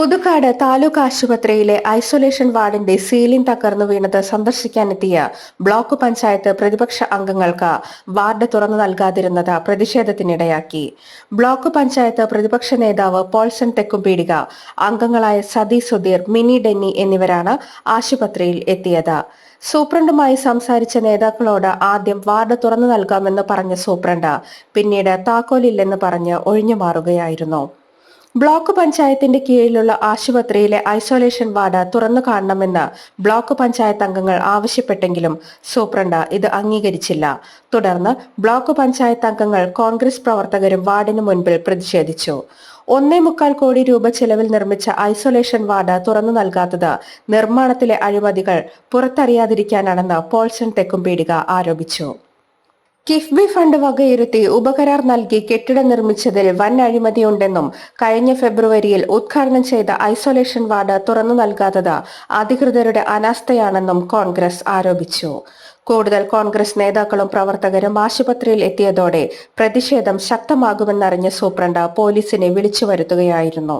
പുതുക്കാട് താലൂക്ക് ആശുപത്രിയിലെ isolation വാർഡിന്റെ ceiling തകർന്നു വീണത് സന്ദർശിക്കാനെത്തിയ ബ്ലോക്ക് പഞ്ചായത്ത് പ്രതിപക്ഷ അംഗങ്ങൾക്ക് വാർഡ് തുറന്നു നൽകാതിരുന്നത് പ്രതിഷേധത്തിനിടയാക്കി. ബ്ലോക്ക് പഞ്ചായത്ത് പ്രതിപക്ഷ നേതാവ് പോൾസൺ തെക്കുംപീടിക അംഗങ്ങളായ സതി സുധീർ മിനി ഡെന്നി എന്നിവരാണ് ആശുപത്രിയിൽ എത്തിയത്. സൂപ്രണ്ടുമായി സംസാരിച്ച നേതാക്കളോട് ആദ്യം വാർഡ് തുറന്നു നൽകാമെന്ന് പറഞ്ഞ സൂപ്രണ്ട് പിന്നീട് താക്കോലില്ലെന്ന് പറഞ്ഞ് ഒഴിഞ്ഞുമാറുകയായിരുന്നു. ബ്ലോക്ക് പഞ്ചായത്തിന്റെ കീഴിലുള്ള ആശുപത്രിയിലെ ഐസൊലേഷൻ വാർഡ് തുറന്നു കാണണമെന്ന് ബ്ലോക്ക് പഞ്ചായത്ത് അംഗങ്ങൾ ആവശ്യപ്പെട്ടെങ്കിലും സൂപ്രണ്ട ഇത് അംഗീകരിച്ചില്ല. തുടർന്ന് ബ്ലോക്ക് പഞ്ചായത്ത് അംഗങ്ങൾ കോൺഗ്രസ് പ്രവർത്തകരും വാർഡിന് മുൻപിൽ പ്രതിഷേധിച്ചു. ഒന്നേ മുക്കാൽ കോടി രൂപ ചെലവിൽ നിർമ്മിച്ച ഐസൊലേഷൻ വാർഡ് തുറന്നു നൽകാത്തത് നിർമ്മാണത്തിലെ അഴിമതികൾ പുറത്തറിയാതിരിക്കാനാണെന്ന് പോൾസൺ തെക്കുംപീടിക ആരോപിച്ചു. കിഫ്ബി ഫണ്ട് വകയിരുത്തി ഉപകരാർ നൽകി കെട്ടിടം നിർമ്മിച്ചതിൽ വൻ അഴിമതിയുണ്ടെന്നും കഴിഞ്ഞ ഫെബ്രുവരിയിൽ ഉദ്ഘാടനം ചെയ്ത ഐസൊലേഷൻ വാർഡ് തുറന്നു നൽകാത്തത് അധികൃതരുടെ അനാസ്ഥയാണെന്നും കോൺഗ്രസ് ആരോപിച്ചു. കൂടുതൽ കോൺഗ്രസ് നേതാക്കളും പ്രവർത്തകരും ആശുപത്രിയിൽ എത്തിയതോടെ പ്രതിഷേധം ശക്തമാകുമെന്നറിഞ്ഞ സൂപ്രണ്ട് പോലീസിനെ വിളിച്ചു വരുത്തുകയായിരുന്നു.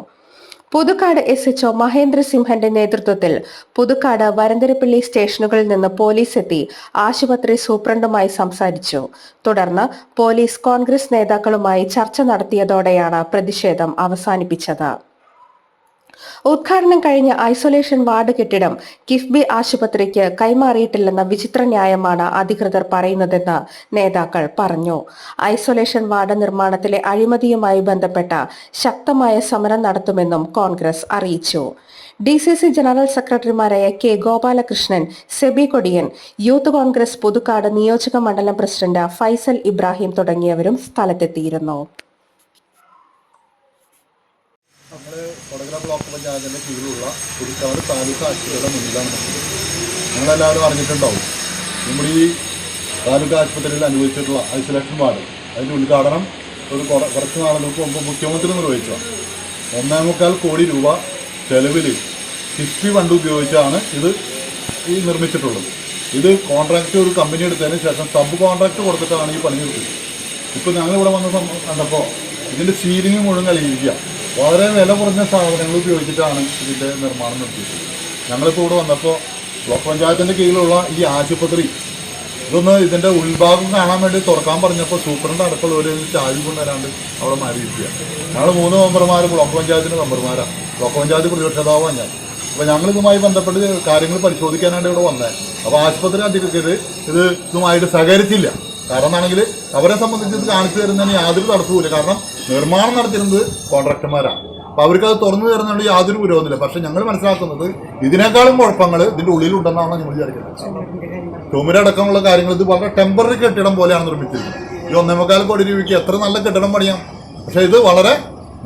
Puthukkad S H O Mahendra സിംഹന്റെ നേതൃത്വത്തിൽ പുതുക്കാട് വരന്തരപ്പള്ളി സ്റ്റേഷനുകളിൽ നിന്ന് പോലീസ് എത്തി ആശുപത്രി സൂപ്രണ്ടുമായി സംസാരിച്ചു. തുടർന്ന് പോലീസ് കോൺഗ്രസ് നേതാക്കളുമായി ചർച്ച നടത്തിയതോടെയാണ് പ്രതിഷേധം അവസാനിപ്പിച്ചത്. ഉദ്ഘാടനം കഴിഞ്ഞ ഐസൊലേഷൻ വാർഡ് കെട്ടിടം കിഫ്ബി ആശുപത്രിക്ക് കൈമാറിയിട്ടില്ലെന്ന വിചിത്ര ന്യായമാണ് അധികൃതർ പറയുന്നതെന്ന് നേതാക്കൾ പറഞ്ഞു. ഐസൊലേഷൻ വാർഡ് നിർമ്മാണത്തിലെ അഴിമതിയുമായി ബന്ധപ്പെട്ട ശക്തമായ സമരം നടത്തുമെന്നും കോൺഗ്രസ് അറിയിച്ചു. ഡി സി സി ജനറൽ സെക്രട്ടറിമാരായ കെ ഗോപാലകൃഷ്ണൻ സെബി കൊടിയൻ യൂത്ത് കോൺഗ്രസ് പുതുക്കാട് നിയോജക മണ്ഡലം പ്രസിഡന്റ് ഫൈസൽ ഇബ്രാഹിം തുടങ്ങിയവരും സ്ഥലത്തെത്തിയിരുന്നു. കൊടകര ബ്ലോക്ക് പഞ്ചായത്തിന്റെ കീഴിലുള്ള പുതുക്കാട് താലൂക്ക് ആശുപത്രിയുടെ മുന്നിലാണ് നിങ്ങളെല്ലാവരും അറിഞ്ഞിട്ടുണ്ടാവും. നമ്മുടെ ഈ താലൂക്ക് ആശുപത്രിയിൽ അനുഭവിച്ചിട്ടുള്ള ഐസൊലേഷൻ വാർഡ് അതിന്റെ ഉദ്ഘാടനം ഒരു കുറച്ച് നാളുകൾക്ക് മുമ്പ് മുഖ്യമന്ത്രി നിർവഹിച്ചതാണ് ഒന്നേ മുക്കാൽ കോടി രൂപ ചെലവിൽ ഹിസ്റ്ററി ഫണ്ട് ഉപയോഗിച്ചാണ് ഇത് ഈ നിർമ്മിച്ചിട്ടുള്ളത്. ഇത് കോൺട്രാക്റ്റ് ഒരു കമ്പനി എടുത്തതിന് ശേഷം സബ് കോൺട്രാക്ട് കൊടുത്തിട്ടാണ് ഈ പണി നിർത്തിയത്. ഇപ്പോൾ ഞങ്ങളിവിടെ വന്ന കണ്ടപ്പോൾ ഇതിന്റെ സീലിംഗ് മുഴുവൻ കഴിയിക്കുക വളരെ വില കുറഞ്ഞ സാധനങ്ങൾ ഉപയോഗിച്ചിട്ടാണ് ഇതിന്റെ നിർമ്മാണം നടത്തിയത് ഞങ്ങളിപ്പോൾ ഇവിടെ വന്നപ്പോൾ ബ്ലോക്ക് പഞ്ചായത്തിന്റെ കീഴിലുള്ള ഈ ആശുപത്രി ഇതൊന്ന് ഇതിന്റെ ഉൾഭാഗം കാണാൻ വേണ്ടി തുറക്കാൻ പറഞ്ഞപ്പോൾ സൂപ്രണ്ട് അടക്കമുള്ള ഒരു ചാവി കൊണ്ടുവരാണ്ട് അവിടെ മാറിയിരിക്കുക. ഞങ്ങൾ മൂന്ന് മെമ്പർമാർ ബ്ലോക്ക് പഞ്ചായത്തിന്റെ മെമ്പർമാരാണ് ബ്ലോക്ക് പഞ്ചായത്ത് പ്രതിപക്ഷതാവാണ് ഞാൻ. അപ്പോൾ ഞങ്ങൾ ഇതുമായി ബന്ധപ്പെട്ട് കാര്യങ്ങൾ പരിശോധിക്കാനാണ് ഇവിടെ വന്നത് അപ്പോൾ ആശുപത്രി അധികൃതർ ഇത് ഇതുമായിട്ട് സഹകരിച്ചില്ല. കാരണം എന്താണെങ്കിൽ അവരെ സംബന്ധിച്ച് ഇത് കാണിച്ചു തരുന്നതിന് യാതൊരു തടസ്സവുമില്ല. കാരണം നിർമ്മാണം നടത്തിയിരുന്നത് കോൺട്രാക്ടർമാരാണ് അപ്പോൾ അവർക്ക് അത് തുറന്നു തരുന്നതുകൊണ്ട് യാതൊരു പുരോഗമില്ല പക്ഷെ ഞങ്ങൾ മനസ്സിലാക്കുന്നത് ഇതിനേക്കാളും കുഴപ്പങ്ങൾ ഇതിന്റെ ഉള്ളിലുണ്ടെന്നാണ് ഞങ്ങൾ വിചാരിക്കുന്നത്. ചുമരടക്കമുള്ള കാര്യങ്ങൾ ഇത് വളരെ ടെമ്പററി കെട്ടിടം പോലെയാണ് നിർമ്മിച്ചിരിക്കുന്നത്. ഈ ഒന്നേമുക്കാൽ കോടി രൂപയ്ക്ക് എത്ര നല്ല കെട്ടിടം പണിയാം? പക്ഷേ ഇത് വളരെ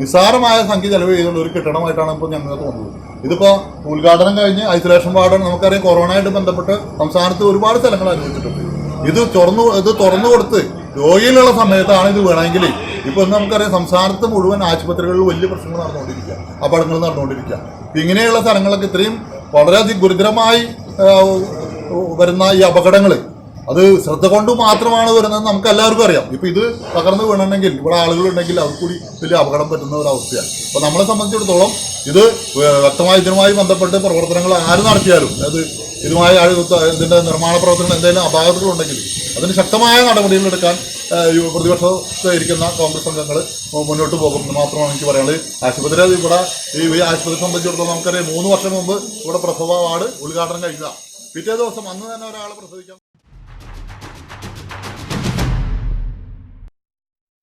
നിസ്സാരമായ സംഖ്യ ചെലവ് ചെയ്തുള്ള ഒരു കെട്ടിടമായിട്ടാണ് ഇപ്പോൾ ഞങ്ങൾക്ക് തോന്നുന്നത്. ഇതിപ്പോൾ ഉദ്ഘാടനം കഴിഞ്ഞ് ഐസൊലേഷൻ വാർഡ് നമുക്കറിയാം കൊറോണയായിട്ട് ബന്ധപ്പെട്ട് സംസ്ഥാനത്ത് ഒരുപാട് സ്ഥലങ്ങൾ അനുഭവിച്ചിട്ടുണ്ട് ഇത് തുറന്നു ഇത് തുറന്നു കൊടുത്ത് രോഗിയിലുള്ള സമയത്താണ് ഇത് വേണമെങ്കിൽ. ഇന്ന് നമുക്കറിയാം സംസ്ഥാനത്ത് മുഴുവൻ ആശുപത്രികളിൽ വലിയ പ്രശ്നങ്ങൾ നടന്നുകൊണ്ടിരിക്കുക അപകടങ്ങൾ നടന്നുകൊണ്ടിരിക്കുക. ഇപ്പം ഇങ്ങനെയുള്ള സ്ഥലങ്ങളൊക്കെ ഇത്രയും വളരെയധികം ഗുരുതരമായി വരുന്ന ഈ അപകടങ്ങൾ അത് ശ്രദ്ധ കൊണ്ട് മാത്രമാണ് വരുന്നത് നമുക്ക് എല്ലാവർക്കും അറിയാം. ഇപ്പൊ ഇത് തകർന്നു വീണുണ്ടെങ്കിൽ ഇവിടെ ആളുകളുണ്ടെങ്കിൽ അത് കൂടി വലിയ അപകടം പറ്റുന്ന ഒരു അവസ്ഥയാണ്. അപ്പൊ നമ്മളെ സംബന്ധിച്ചിടത്തോളം ഇത് വ്യക്തമായി ഇതിനുമായി ബന്ധപ്പെട്ട് പ്രവർത്തനങ്ങൾ ആര് നടത്തിയാലും അത് ഇതുമായി ഇതിന്റെ നിർമ്മാണ പ്രവർത്തനം എന്തെങ്കിലും അപാകതകളുണ്ടെങ്കിൽ അതിന് ശക്തമായ ഈ പ്രതിപക്ഷത്ത് ഇരിക്കുന്ന കോൺഗ്രസ് അംഗങ്ങൾ മുന്നോട്ട് പോകുമെന്ന് മാത്രമാണ് എനിക്ക് പറയാനുള്ളത്. ആശുപത്രി ഇവിടെ ഈ ആശുപത്രി സംബന്ധിച്ചിടത്തോളം നമുക്കറിയാം മൂന്ന് വർഷം മുമ്പ് ഇവിടെ പ്രസവ വാർഡ് ഉദ്ഘാടനം കഴിഞ്ഞതാണ്. പിറ്റേ ദിവസം അന്ന് തന്നെ ഒരാൾ പ്രസവിക്കാം